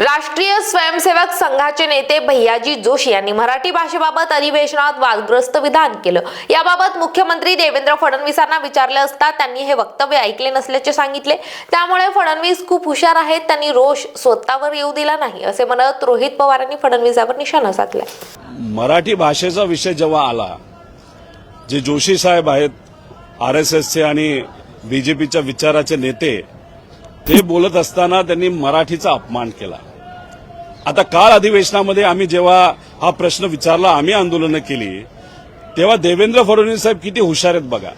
राष्ट्रीय स्वयंसेवक संघाचे नेते भैयाजी जोशी यांनी मराठी भाषेबाबत अधिवेशनात वादग्रस्त विधान केलं. याबाबत मुख्यमंत्री देवेंद्र फडणवीसांना विचारले असता त्यांनी हे वक्तव्य ऐकले नसल्याचे सांगितले. त्यामुळे फडणवीस खूप हुशार आहेत त्यांनी रोष स्वतःवर येऊ दिला नाही असे म्हणत रोहित पवारांनी फडणवीसावर निशाणा साधला. मराठी भाषेचा विषय जेव्हा आला जे जोशी साहेब आहेत आर एस एसचे आणि बीजेपीच्या विचाराचे नेते ते बोलत असताना त्यांनी मराठीचा अपमान केला. आता काल अधिवेशनामध्ये आम्ही जेव्हा हा प्रश्न विचारला आम्ही आंदोलनं केली तेव्हा देवेंद्र फडणवीस साहेब किती हुशार आहेत बघा.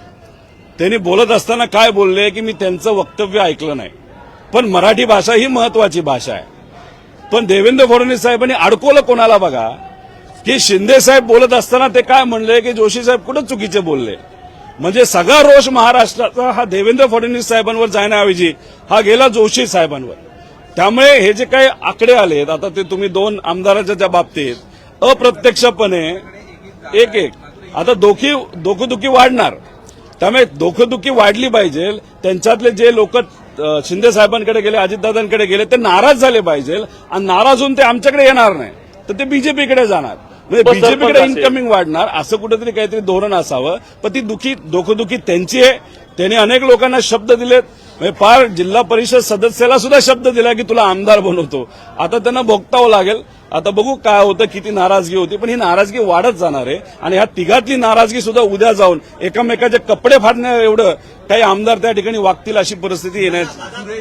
त्यांनी बोलत असताना काय बोलले की मी त्यांचं वक्तव्य ऐकलं नाही. पण मराठी भाषा ही महत्वाची भाषा आहे. पण देवेंद्र फडणवीस साहेबांनी अडकवलं कोणाला बघा? की शिंदे साहेब बोलत असताना ते काय म्हणले की जोशी साहेब कुठं चुकीचे बोलले? म्हणजे सगळा रोष महाराष्ट्राचा हा देवेंद्र फडणवीस साहेबांवर जाण्याऐवजी हा गेला जोशी साहेबांवर. त्यामुळे हे जे काही आकडे आलेत आता ते तुम्ही दोन आमदारांच्या त्या बाबतीत अप्रत्यक्षपणे एक एक. आता दोखी दोखोदुखी वाढणार. त्यामुळे दोखोदुखी वाढली पाहिजे. त्यांच्यातले जे लोक शिंदे साहेबांकडे गेले अजितदादांकडे गेले ते नाराज झाले पाहिजे. आणि नाराज होऊन ते आमच्याकडे येणार नाही. तर ते बीजेपीकडे जाणार. म्हणजे बीजेपीकडे इन्कमिंग वाढणार. असं कुठेतरी काहीतरी धोरण असावं. पण ती दुखी दोखोदुखी त्यांची आहे. त्यांनी अनेक लोकांना शब्द दिलेत. म्हणजे फार जिल्हा परिषद सदस्याला सुद्धा शब्द दिला की तुला आमदार बनवतो. आता त्यांना भोगतावं लागेल. आता बघू काय होतं किती नाराजगी होती पण ही नाराजगी वाढत जाणार आहे आणि ह्या तिघातली नाराजगी सुद्धा उद्या जाऊन एकमेकाचे कपडे फाडण्या एवढं काही आमदार त्या ठिकाणी वागतील अशी परिस्थिती येण्याची